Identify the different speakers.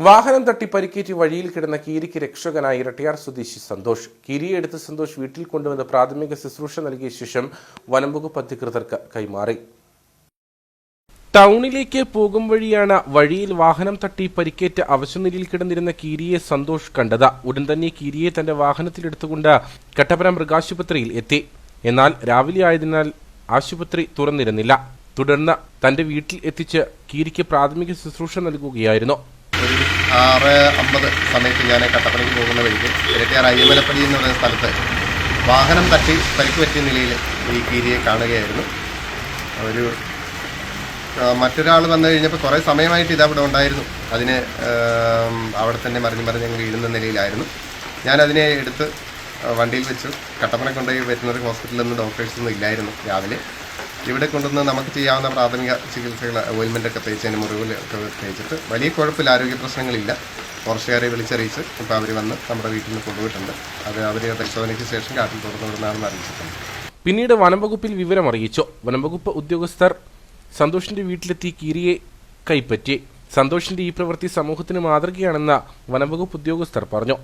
Speaker 1: വാഹനം തട്ടി പരിക്കേറ്റ് വഴിയിൽ കിടന്ന കീരിക്ക് രക്ഷകനായി ഇരട്ടിയാർ സ്വദേശി സന്തോഷ്. കീരിയെ എടുത്ത് സന്തോഷ് വീട്ടിൽ കൊണ്ടുവന്ന് പ്രാഥമിക ശുശ്രൂഷ നൽകിയ ശേഷം വനംവകുപ്പ് അധികൃതർക്ക് കൈമാറി. ടൗണിലേക്ക് പോകും വഴിയാണ് വഴിയിൽ വാഹനം തട്ടി പരിക്കേറ്റ് അവശനിലയിൽ കിടന്നിരുന്ന കീരിയെ സന്തോഷ് കണ്ടത്. ഉടൻ തന്നെ കീരിയെ തന്റെ വാഹനത്തിലെടുത്തുകൊണ്ട് കട്ടപ്പന മൃഗാശുപത്രിയിൽ എത്തി. എന്നാൽ രാവിലെ ആയതിനാൽ ആശുപത്രി തുറന്നിരുന്നില്ല. തുടർന്ന് തന്റെ വീട്ടിൽ എത്തിച്ച് കീരിക്ക് പ്രാഥമിക ശുശ്രൂഷ നൽകുകയായിരുന്നു.
Speaker 2: ആറ് അമ്പത് സമയത്ത് ഞാൻ കട്ടപ്പനയ്ക്ക് പോകുന്ന വഴിക്ക് ഇരട്ടിയാർ അയ്യമലപ്പടി എന്ന് പറയുന്ന സ്ഥലത്ത് വാഹനം തട്ടി പരിക്ക് പറ്റിയ നിലയിൽ ഈ കീരിയെ കാണുകയായിരുന്നു. ഒരു മറ്റൊരാൾ വന്നു കഴിഞ്ഞപ്പോൾ കുറേ സമയമായിട്ട് ഇതവിടെ ഉണ്ടായിരുന്നു. അതിന് അവിടെ തന്നെ മറിഞ്ഞ് മറിഞ്ഞ് ഞങ്ങൾ വീഴുന്ന നിലയിലായിരുന്നു. ഞാനതിനെ എടുത്ത് വണ്ടിയിൽ വെച്ചു കട്ടപ്പന കൊണ്ടുപോയി വെറ്റിനറി ഹോസ്പിറ്റലിൽ നിന്ന് ഡോക്ടേഴ്സൊന്നും ഇല്ലായിരുന്നു രാവിലെ. ഇവിടെ കൊണ്ടുവന്ന് നമുക്ക് ചെയ്യാവുന്ന പ്രാഥമിക ചികിത്സകൾ ഓയിൽമെന്റൊക്കെ തേച്ചതിന് മുറിവിൽ മുറിവിലൊക്കെ തേച്ചിട്ട് വലിയ കുഴപ്പമില്ല ആരോഗ്യ പ്രശ്നങ്ങളില്ല. ഫോറസ്റ്റുകാരെ വിളിച്ചറിയിച്ച് ഇപ്പോൾ അവർ വന്ന് നമ്മുടെ വീട്ടിൽ നിന്ന് കൊണ്ടുപോയിട്ടുണ്ട്. അത് അവർ പരിശോധനയ്ക്ക് ശേഷം കാട്ടിൽ തുറന്നു വിടുന്നതാണെന്ന് അറിയിച്ചിട്ടുണ്ട്.
Speaker 1: പിന്നീട് വനംവകുപ്പിൽ വിവരം അറിയിച്ചു. വനംവകുപ്പ് ഉദ്യോഗസ്ഥർ സന്തോഷിന്റെ വീട്ടിലെത്തി കീരിയെ കൈപ്പറ്റി. സന്തോഷിന്റെ ഈ പ്രവൃത്തി സമൂഹത്തിന് മാതൃകയാണെന്ന് വനംവകുപ്പ് ഉദ്യോഗസ്ഥർ പറഞ്ഞു.